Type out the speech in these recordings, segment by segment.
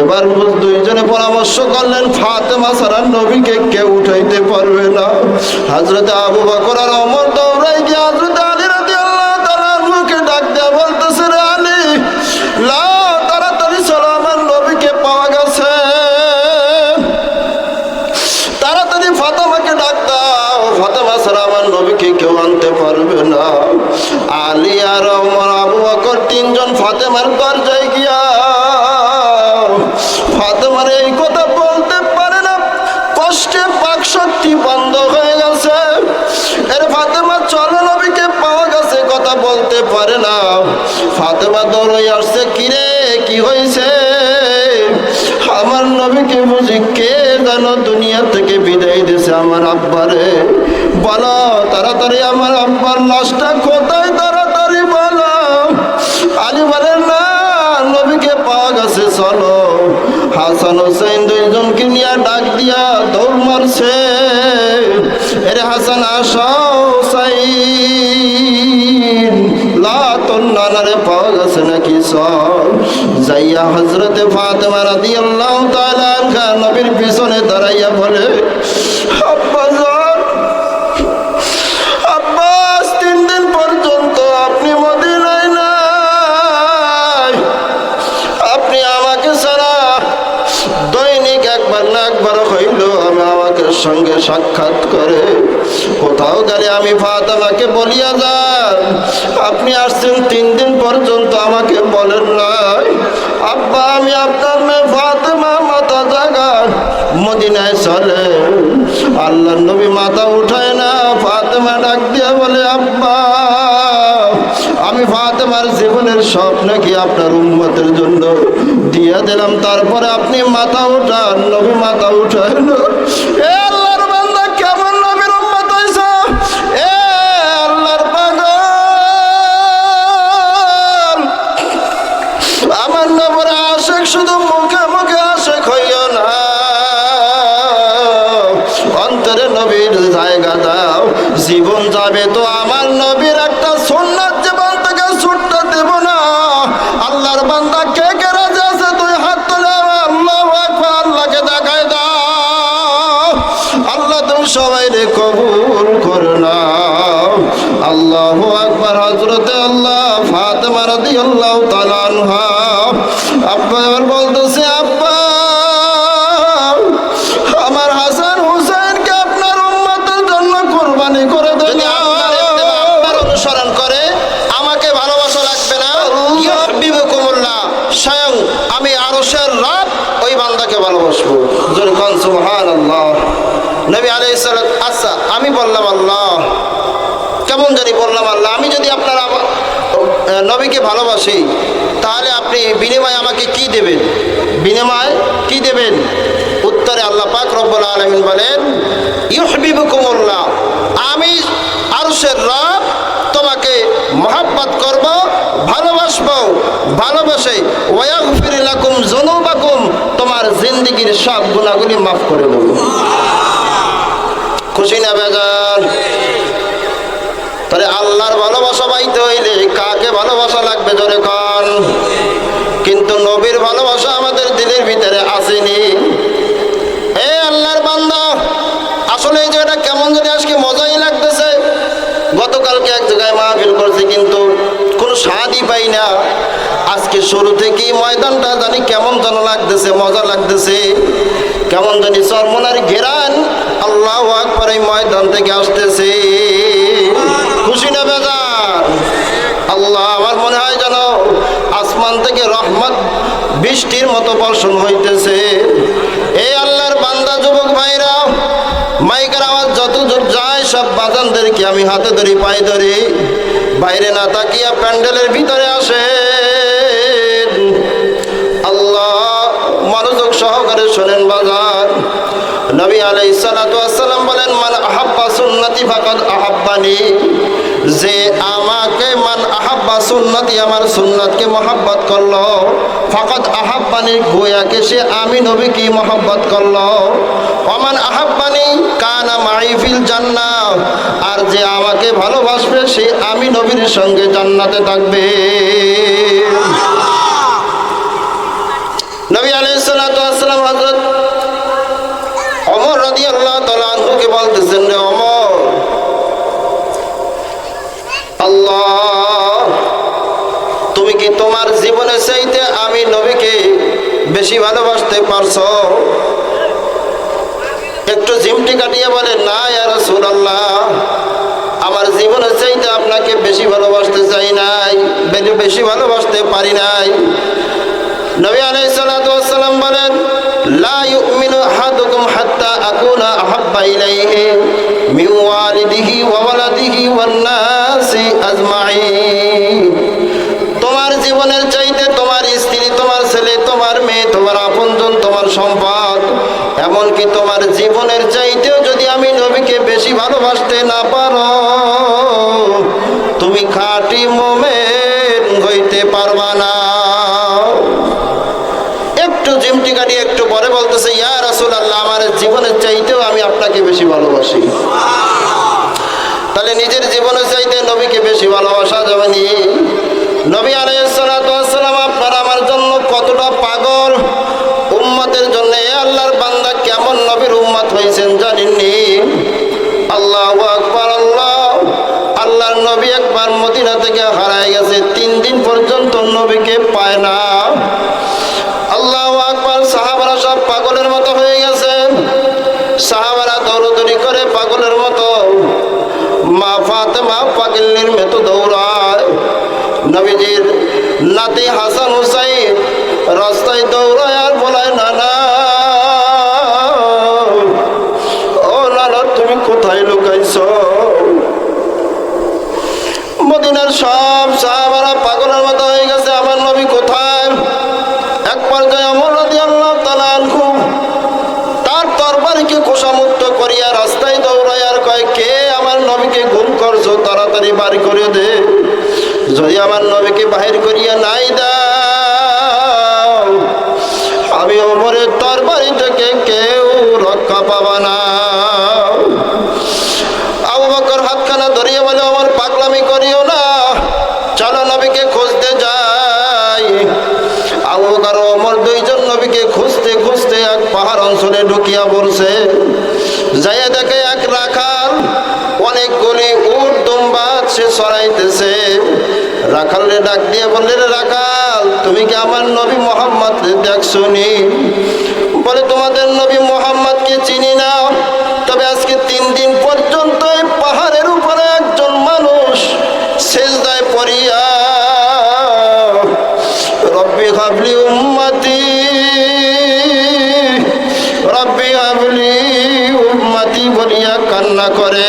এবার দুইজনে পরামর্শ করলেন, ফাতেমা সারা নবীকে কেউ উঠাইতে পারবে না। হাজরত আবু বকর আর অমর দৌড়াই গিয়ে হাজরত আলী রাজি আল্লাহ তারা মুখে ডাক দেয়া বলতেছে, রে আলী তাড়াতাড়ি নবীকে গেছে। ফাতেমাকে ফাতেমা নবীকে কেউ পারবে না। আলী আর আবু বকর তিনজন ফাতেমার কে যেন দুনিয়া থেকে বিদায় দিছে আমার আব্বারে। বলো, তাড়াতাড়ি আমার আব্বার লাশটা কোথায়? তাড়াতাড়ি বলো। আলী বলেন, না, নবীকে পাওয়া গেছে, চলো। হাসান হোসেন দুইজনকে নিয়ে ডাক দিয়া দৌড় মারছে। এরে হাসান আসাও লা তোর নানারে পাওয়া গেছে নাকি সব যাইয়া হজরতে ফাতেমা রাদিয়াল্লাহু তাআলা আনহা নবীর পিছনে দাঁড়াইয়া বলে সঙ্গে সাক্ষাৎ করে, কোথাও গেলে আমি ফাতেমাকে বলিয়া যান আপনি আসছেন তিন দিন পর্যন্ত আমাকে বলেন নাই। আব্বা, আমি আপনার মেয়ে ফাতেমা মাথা জাগান মদিনায় চলে। আল্লাহ নবী মাথা উঠায় না, ফাতেমা ডাক দিয়া বলে, আব্বা, আমি ফাতেমার জীবনের সব নাকি আপনার উম্মতের জন্য দিয়ে দিলাম। তারপরে আপনি মাথা উঠান, নবী মাথা উঠায় না। রাদিয়াল্লাহু তাআলা আনহা। আব্বা এবার বলতেছে আব্বা আমার হাসান আপনার উম্মতের জন্য কুরবানি করে দেন। আপনার অনুসরণ করে আমাকে ভালোবাসা লাগবে না? ইউহিব্বুকুমুল্লাহ স্বয়ং আমি আরশের রব ওই বান্দাকে ভালোবাসবো। জোরে কোন সুবহানাল্লাহ নবী আলাইহিস সালাত আচ্ছা আমি বললাম আল্লাহ কেমন জানি বললাম আল্লাহ আমি যদি আপনার আমা- আহ, নবীকে ভালোবাসি তাহলে আপনি বিনিময়ে আমাকে কি দেবেন? বিনিময় কি দেবেন? উত্তরে আল্লাহ পাক রব্বুল আলামিন বলেন ইউহিব্বুকুমুল্লাহ আমি আরশের রব তোমাকে মহাব্বত করব ভালোবাসবো ভালোবাসে ওয়াগফির লাকুম যুনুবাকুম তোমার জিন্দেগীর সব গুনাহগুলি মাফ করে দেব। খুশি না বেজান তাহলে আল্লাহর ভালোবাসা পাইতে হইলে কাকে ভালোবাসা লাগবে জোরে কন? কিন্তু নবীর ভালোবাসা আমাদের দিলের ভিতরে আসেনি। এ আল্লাহর বান্দা, আসলে এই জায়গাটা কেমন জানি আজকে মজাই লাগতেছে। গতকালকে এক জায়গায় মাহফিল করছি, কিন্তু কোনো স্বাদই পাই না। আজকে শুরু থেকেই ময়দানটা জানি কেমন যেন লাগতেছে, মজা লাগতেছে। কেমন জানি চরমনার ঘেরান আল্লাহ আকবার এই ময়দান থেকে আসতেছে। খুশি না বেজার। আল্লাহ, আমার মনে হয় যেন আসমান থেকে রহমত বৃষ্টির মতো বর্ষণ হইতেছে। এই আল্লাহর বান্দা, যুবক ভাইরা, মাইকের আওয়াজ যত দূর যায়, সব বাজানদেরকে আমি হাতে ধরি, পায়ে ধরি। বাইরে না তাকিয়া প্যান্ডেলের ভিতরে আসে আল্লাহ, মনোযোগ সহকারে শোনেন বাজার। নবী আলাই সালাম বলেন, মান আহাব্বা সুন্নতি ফাকাদ আহাব্বানি। যে আমাকে, মান আহাব্বা সুন্নতি, আমার সুন্নতকে মহাব্বত করল। ফাকাদ আহাব্বানি গোয়াকে সে আমি নবী কি মহাব্বত করল। অমান আহাব্বানি, কানা মাইফিল জান্নাহ আর যে আমাকে ভালোবাসবে, সে আমি নবীর সঙ্গে জান্নাতে থাকবে নবী আলাইহিস আলাইসালাম হজরত অমর রাজি আল্লাহ তালুকে বলতেছেন রে অমর আল্লাহ তুমি কি তোমার জীবনের চাইতে আমি নবীকে বেশি ভালোবাসতে পারছ? একটু জিমটি কাটিয়ে বলে না, ইয়া রাসূলুল্লাহ, আমার জীবনের চাইতে আপনাকে বেশি ভালোবাসতে চাই নাই বেশি ভালোবাসতে পারি নাই। নবী বলেন, লা হাত্তা সম্পদ এমনকি তোমার জীবনের চাইতেও যদি আমি নবীকে বেশি ভালোবাসতে না পারো, তুমি খাঁটি মোমেন হইতে পারবা না। একটু জিমটি কাটিয়ে একটু পরে বলতেছে, ইয়া রাসূল আল্লাহ আমার জীবনের চাইতেও আমি আপনাকে বেশি ভালোবাসি। তাহলে নিজের জীবনের চাইতে নবীকে বেশি ভালোবাসা যাবে নি? নবী আলাইসালাম পায় না। আল্লাহ আকবার, সাহাবারা সব পাগলের মতো হয়ে গেছে সাহাবারা দৌড়দৌড়ি করে পাগলের মতো। মা ফাতেমা পাগলের মেতো দৌড়ায়। নবীজির নাতি নবীকে গুম করছ, তাড়াতাড়ি বাড়ি করে দে। যদি আমার নবীকে বাহির করিয়া নাই আমি ওমরের তরবারি থেকে কেউ রক্ষা পাবা না। চলো নবীকে খুঁজতে যাই। দুইজন নবীকে খুঁজতে খুঁজতে এক পাহাড় অঞ্চলে ঢুকিয়া পড়ছে। রাখালরে ডাক দিয়ে বললে, রে রাখাল, তুমি কি আমার নবী মোহাম্মদ দেখছ নি বলে, তোমাদের নবী মোহাম্মদকে চিনি না। তবে আজকে তিন দিন পর্যন্ত এই পাহাড়ের উপরে একজন মানুষ সেজদায় পড়িয়া, রব্বি হাবলি উম্মতি, রব্বি হাবলি উম্মতি বলিয়া কান্না করে।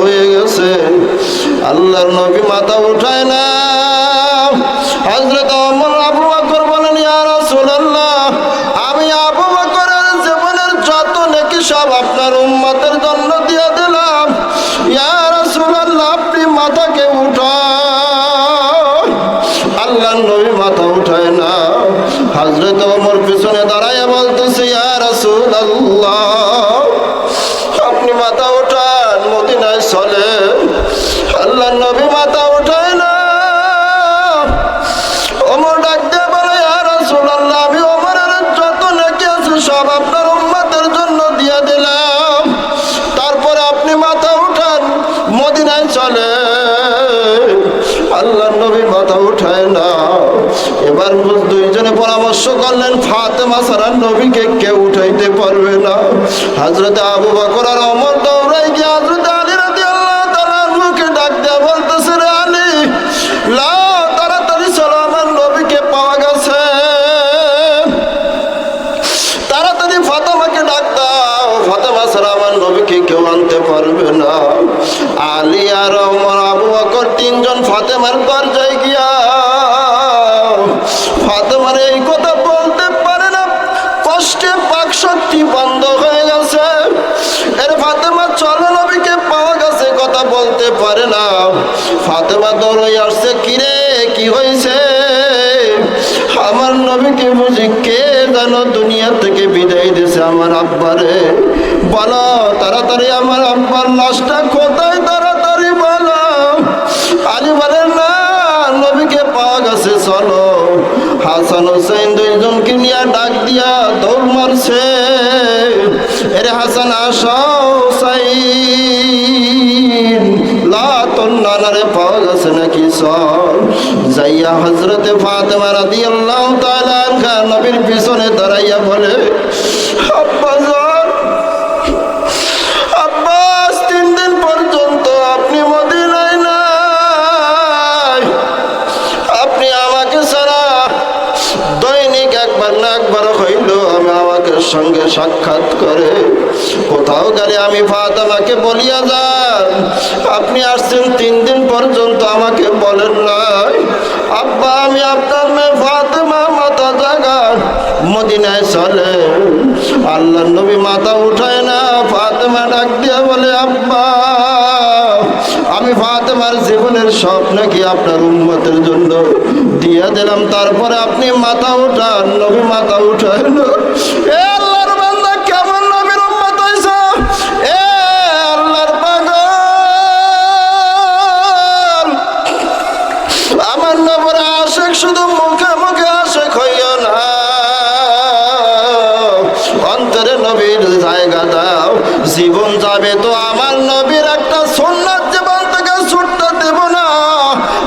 হয়ে গেছে। আল্লাহর নবী মাথা উঠায় না পরামর্শ করলেন ফাতেমা সারা নবীকে কেউ উঠাইতে পারবে না। হাজরত আবু বকর আর অমর কিরে, কি হয়েছে? আমার নবীকে বুঝি কে যেন দুনিয়া থেকে বিদায় দিয়েছে আমার আব্বারে বলো, তাড়াতাড়ি আমার আব্বার লাশটা কোথায়? তাড়াতাড়ি বলো। আলী বলেন, না, নবীকে পাওয়া গেছে, চলো। হাসান হোসেন দুইজনকে নিয়ে ডাক দিয়া দৌড় মারছে। এরে হাসান আসাও সাইন লা তোর নানারে পাওয়া সব যাইয়া হজরতে ফাতেমা রাদিয়াল্লাহু তাআলা আনহা নবীর পিছনে দাঁড়াইয়া বলে সঙ্গে সাক্ষাৎ করে কোথাও গেলে আমি ফাতেমাকে বলিয়া যান আপনি আসছেন তিন দিন পর্যন্ত আমাকে বলেন নাই। আব্বা, আমি আপনার মেয়ে ফাতেমা মাথা জাগান, মদিনায় চলে আল্লাহ নবী মাথা উঠায় না, ফাতেমা ডাক দিয়া বলে, আব্বা, আমি ফাতেমার জীবনের সব নাকি আপনার উন্মতের জন্য? দিয়ে দিলাম, তারপরে আপনি মাথা উঠান, নবী মাথা উঠায় না। নবীর জায়গা দাও। জীবন যাবে তো আমার নবীর একটা সুন্নাত জীবন থেকে ছুটতে দেব না।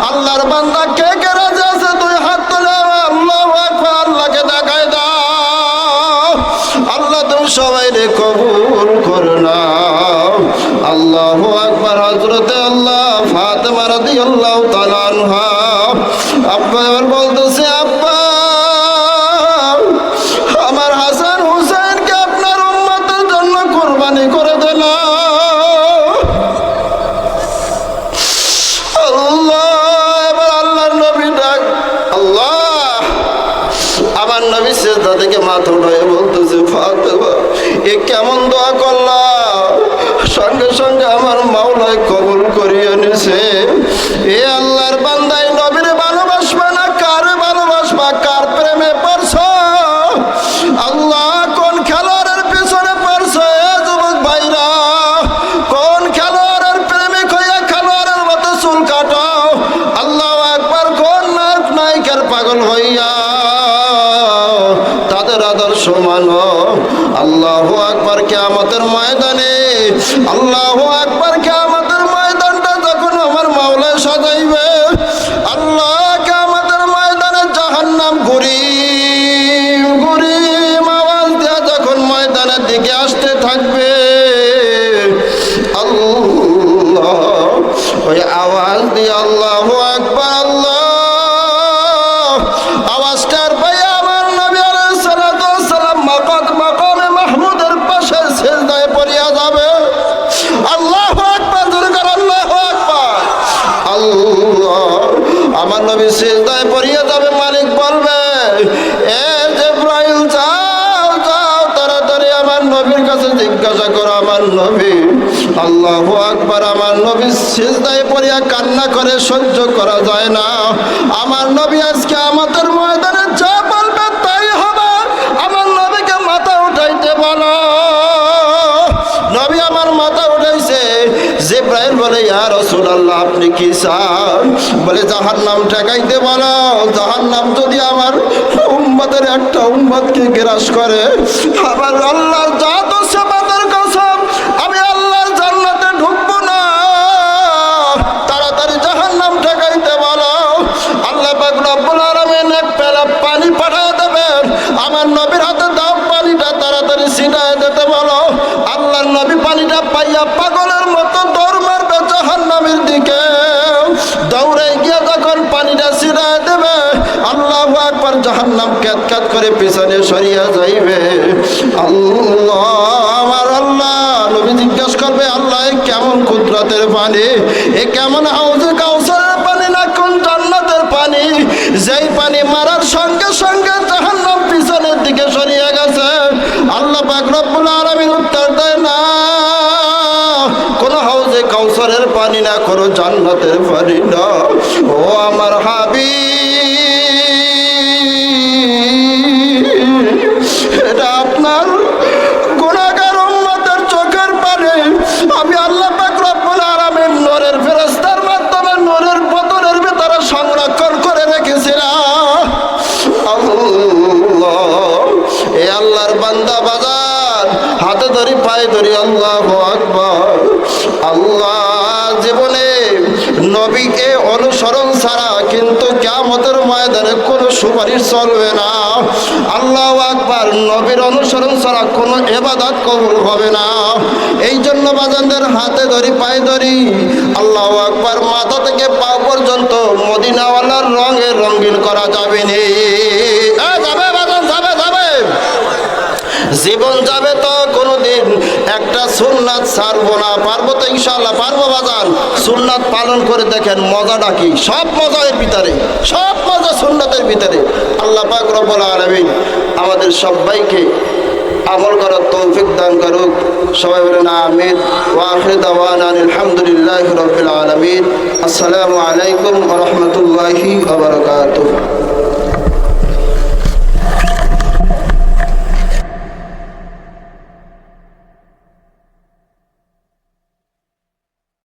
আল্লাহর বান্দা কে কে রাজি আছে তুই হাত তুলে আল্লাহ আল্লাহকে দেখায় দাও। আল্লাহ তুমি সবাই রে কবুল করো না আল্লাহু আকবার, হযরতে আল্লাহ ফাতেমা রাদিয়াল্লাহু মাথা উঠায় বলতেছে ফাতেমা এ কেমন দোয়া দিয়ে আল্লাহ আকবার, আল্লাহ। আওয়াজটার পাই আমার নবী আলাইহিস সালাতু ওয়াস সালাম মাকাত মাকামে মাহমুদের পাশে সিজদায় পড়িয়া যাবে। আল্লাহু আকবার, জোরে কর, আল্লাহু আকবার। আল্লাহ, আমার নবী সিজদায় পড়িয়া যাবে, মালিক বলবে, এ জিব্রাইল, যাও যাও, তাড়াতাড়ি আমার নবীর কাছে জিজ্ঞাসা করো, আমার নবী আল্লাহু আকবার, আমার নবী সিজদায় পড়িয়া কান্না করে সহ্য করা যায় না। আমার নবী আজকে আমাদের ময়দানে যা বলবে তাই হবে। আমার নবীকে মাথা উঠাইতে বলো। নবী আমার মাথা উঠাইছে। জিব্রাইল বলে, ইয়া রাসূলুল্লাহ, আপনি কি চান? বলে, জাহান্নাম ঠেকাইতে বলো। জাহান্নাম যদি আমার উম্মতের একটা উম্মতকে গ্রাস করে, আবার আল্লাহ জাহান্নাম ক্যাত ক্যাত করে পিছনে সরিয়া যাইবে। আল্লাহ, আমার আল্লাহ, নবী জিজ্ঞাসা করবে, আল্লাহ কেমন কুদরতের পানি? এ কেমন হাউজে কাউসারের পানি না কোন জান্নাতের পানি? যেই পানি মারার সঙ্গে সঙ্গে জাহান্নাম পিছনের দিকে সরিয়ে গেছে। আল্লাহ পাক রব্বুল আলামিন উত্তর দেয়, না, কোন হাউজে কাউসারের পানি না, কোনো জান্নাতের পানি না। ও আমার হাবি ধরি, পায়ে ধরি, আল্লাহ আকবর। আল্লাহ জীবনে নবীকে অনুসরণ ছাড়া কিন্তু কেমতের ময়দানে কোনো সুপারিশ চলবে না। আল্লাহ নবীর অনুসরণ ছাড়া কোনো এবাদত কবুল হবে না। এই জন্য বাজানদের হাতে ধরি, পায়ে ধরি। আল্লাহ আকবার, মাথা থেকে পা পর্যন্ত মদিনাওয়ালার রঙে রঙিন করা যাবে যাবে বাজান, যাবে যাবে। জীবন যাবে তো একটা সুন্নাত ছাড়বো না, পারব তো ইনশাল্লাহ পারব বাজান সুন্নাত পালন করে দেখেন মজাটা কি? সব মজা এর ভিতরে, সব মজা সুন্নাতের ভিতরে। আল্লাহ পাক রব্বুল আমাদের সবাইকে আমল করার তৌফিক দান করুক। সবাই বলেন আমিন। ওয়াখির দাওয়ানা আলহামদুলিল্লাহ রবিল আলমিন। আসসালামু আলাইকুম রাহমাতুল্লাহি ওয়া বারাকাতুহু।